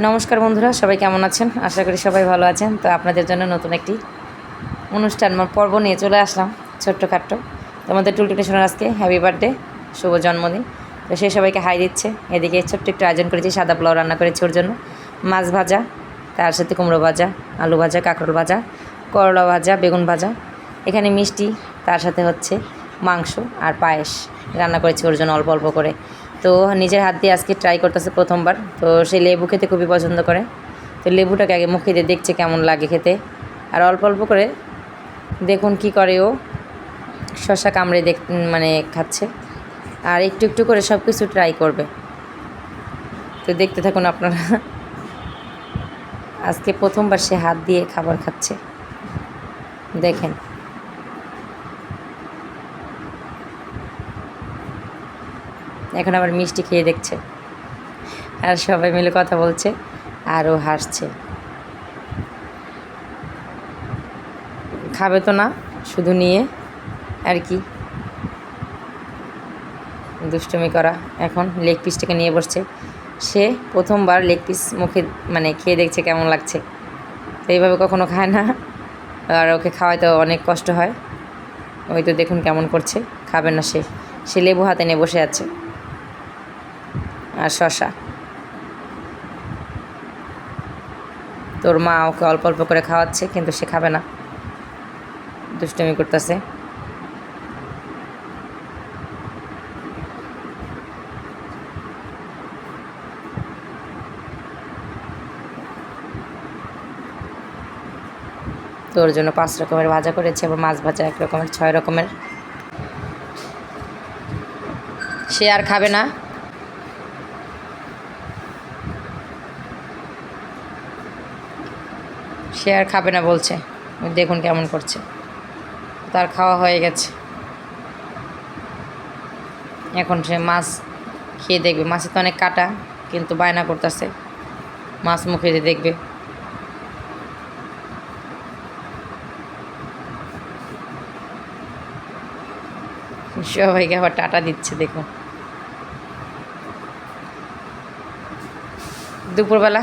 নমস্কার বন্ধুরা, সবাই কেমন আছেন? আশা করি সবাই ভালো আছেন। তো আপনাদের জন্য নতুন একটি অনুষ্ঠান পর্ব নিয়ে চলে আসলাম, ছোট্টখাট্ট। তো আমাদের টুলটুটি সোনার আজকে হ্যাপি বার্থডে শুভ জন্মদিন। তো সে সবাইকে হাই দিচ্ছে, এদিকে ছোট্ট একটু আয়োজন করেছি, সাদা পোলাও রান্না করেছি ওর জন্য। মাছ ভাজা, তার সাথে কুমড়ো ভাজা, আলু ভাজা, কাঁকরোল ভাজা, করলা ভাজা, বেগুন ভাজা। এখানে মিষ্টি, তার সাথে হচ্ছে মাংস আর পায়েস রান্না করেছি ওর জন্য অল্প অল্প করে। তো নিজের হাত দিয়ে আজকে ট্রাই করতেছে প্রথমবার। তো সে লেবু খেতে খুবই পছন্দ করে। তো লেবুটাকে আগে মুখে দিয়ে দেখছে কেমন লাগে খেতে। আর অল্প অল্প করে দেখুন কি করে ও শশা কামড়ে দেখ মানে খাচ্ছে। আর একটু একটু করে সব কিছু ট্রাই করবে। তো দেখতে থাকুন আপনারা। আজকে প্রথমবার সে হাত দিয়ে খাবার খাচ্ছে। দেখেন। এখন আবার মিষ্টি খেয়ে দেখছে। আর সবাই মিলে কথা বলছে, আর ও হাসছে। খাবে তো না, শুধু নিয়ে, আর কি। দুষ্টুমি করা, এখন লেগ পিসটাকে নিয়ে বসছে। সে প্রথমবার লেগ পিস মুখে মানে খেয়ে দেখছে কেমন লাগছে। তো এইভাবে কখনো খায় না, আর ওকে খাওয়াইতে অনেক কষ্ট হয়। ওই তো দেখুন কেমন করছে, খাবে না সে। সে লেবু হাতে নিয়ে বসে আছে। আর শশা। তোর মা ওকে অল্প অল্প করে খাওয়াচ্ছে, কিন্তু সে খাবে না। দুষ্টমি করতেছে। তোর জন্য পাঁচ রকমের ভাজা করেছে, আবার মাছ ভাজা এক রকমের, ছয় রকমের। সে আর খাবে না। সে আর খাবে না বলছে। দেখুন কেমন করছে। তার খাওয়া হয়ে গেছে। এখন সে মাছ খেয়ে দেখবে। মাছে তো অনেক কাটা, কিন্তু বায়না করতেছে। মাছ মুখে দিয়ে দেখবে। সবাইকে আবার টাটা দিচ্ছে, দেখুন। দুপুরবেলা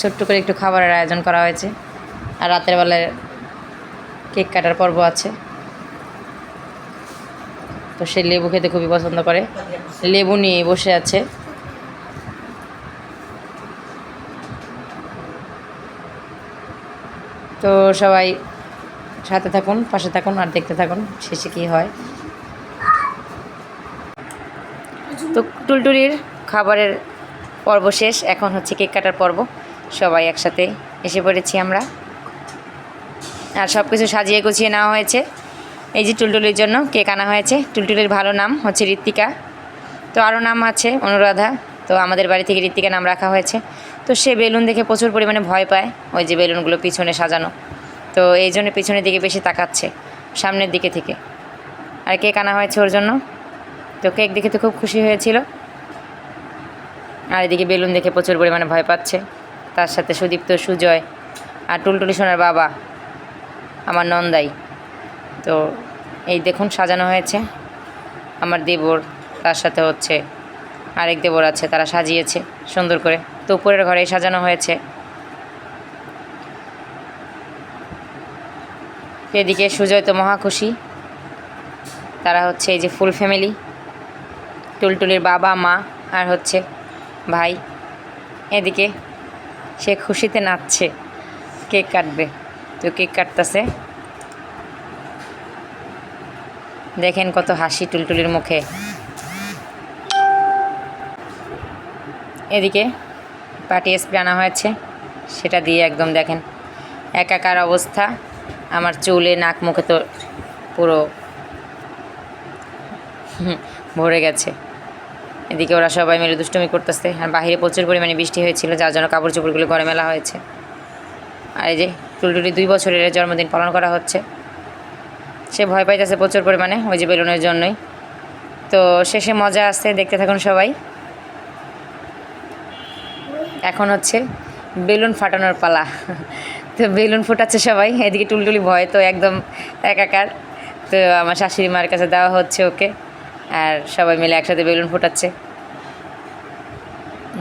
ছোট্ট করে একটু খাবারের আয়োজন করা হয়েছে। আর রাতের বেলায় কেক কাটার পর্ব আছে। তো সে লেবু খেতে খুবই পছন্দ করে। লেবু নিয়ে বসে আছে। তো সবাই সাথে থাকুন, পাশে থাকুন আর দেখতে থাকুন শেষে কী হয়। তো টুলটুলির খাবারের পর্ব শেষ। এখন হচ্ছে কেক কাটার পর্ব। সবাই একসাথে এসে পড়েছি আমরা। আর সব কিছু সাজিয়ে গুছিয়ে নেওয়া হয়েছে। এই যে টুলটুলির জন্য কেক আনা হয়েছে। টুলটুলির ভালো নাম হচ্ছে ঋত্বিকা। তো আরও নাম আছে অনুরাধা। তো আমাদের বাড়ি থেকে ঋত্বিকা নাম রাখা হয়েছে। তো সে বেলুন দেখে প্রচুর পরিমাণে ভয় পায়। ওই যে বেলুনগুলো পিছনে সাজানো। তো এই জন্য পিছনের দিকে বেশি তাকাচ্ছে, সামনের দিকে থেকে। আর কেক আনা হয়েছে ওর জন্য। তো কেক দেখে তো খুব খুশি হয়েছিল। আর এদিকে বেলুন দেখে প্রচুর পরিমাণে ভয় পাচ্ছে। তার সাথে সুদীপ্ত সুজয়। আর টুলটুলি সোনার বাবা। আমার নন্দাই। তো এই দেখুন সাজানো হয়েছে। আমার দেবর, তার সাথে হচ্ছে আরেক দেবর আছে, তারা সাজিয়েছে সুন্দর করে। তো উপরের ঘরে সাজানো হয়েছে। এদিকে সুজয় তো মহা খুশি। তারা হচ্ছে এই যে ফুল ফ্যামিলি। টুলটুলির বাবা, মা আর হচ্ছে ভাই। এদিকে সে খুশিতে নাচছে, কেক কাটবে। তো কেক কাটতেছে। দেখেন কত হাসি টুলটুলির মুখে। এদিকে পাটি স্প্রে আনা হয়েছে, সেটা দিয়ে একদম দেখেন একাকার অবস্থা। আমার চুলে নাক মুখে তো পুরো ভরে গেছে। এদিকে ওরা সবাই মিলে দুষ্টুমি করতেছে। আর বাইরে প্রচুর পরিমাণে বৃষ্টি হয়েছিল, যার জন্য কাপড় চোপড়গুলো ঘরে মেলা হয়েছে। আর এই যে টুলটুলি দুই বছরের জন্মদিন পালন করা হচ্ছে। সে ভয় পাইতেছে প্রচুর পরিমাণে ওই যে বেলুনের জন্যই। তো শেষে মজা আসছে, দেখতে থাকুন সবাই। এখন হচ্ছে বেলুন ফাটানোর পালা। তো বেলুন ফোটাচ্ছে সবাই, এদিকে টুলটুলি ভয়, তো একদম একাকার। তো আমার শাশুড়ি মার কাছে দেওয়া হচ্ছে ওকে, আর সবাই মিলে একসাথে বেলুন ফোটাচ্ছে।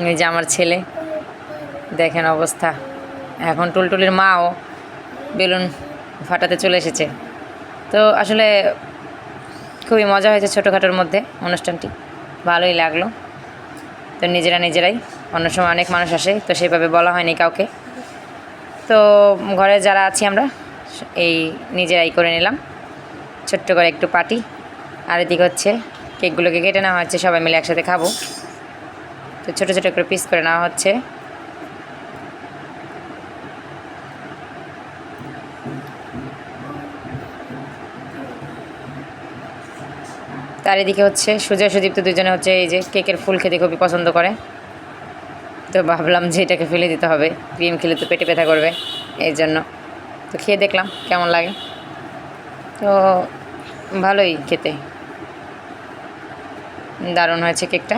এই যে আমার ছেলে, দেখেন অবস্থা। এখন টুলটুলির মাও বেলুন ফাটাতে চলে এসেছে। তো আসলে খুবই মজা হয়েছে ছোটোখাটোর মধ্যে অনুষ্ঠানটি। ভালোই লাগল। তো নিজেরা নিজেরাই, অন্য সময় অনেক মানুষ আসে, তো সেভাবে বলা হয়নি কাউকে। তো ঘরে যারা আছি আমরা, এই নিজেরাই করে নিলাম। ছোট্ট করে একটু পার্টি। আর এদিকে হচ্ছে কেকগুলোকে কেটে নেওয়া হচ্ছে, সবাই মিলে একসাথে খাব। তো ছোটো ছোটো করে পিস করে নেওয়া হচ্ছে। তার এদিকে হচ্ছে সুজয় সুদীপ্ত দুজনে হচ্ছে এই যে কেকের ফুল খেতে খুবই পছন্দ করে। তো ভাবলাম যে এটাকে ফেলে দিতে হবে। ক্রিম খেলে তো পেটে ব্যথা করবে এই জন্য। তো খেয়ে দেখলাম কেমন লাগে। তো ভালোই খেতে। দারুণ হয়েছে কেকটা।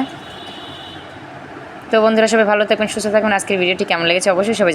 তো বন্ধুরা সবাই ভালো থাকবেন, সুস্থ থাকবেন। আজকের ভিডিওটি কেমন লেগেছে অবশ্যই সবাই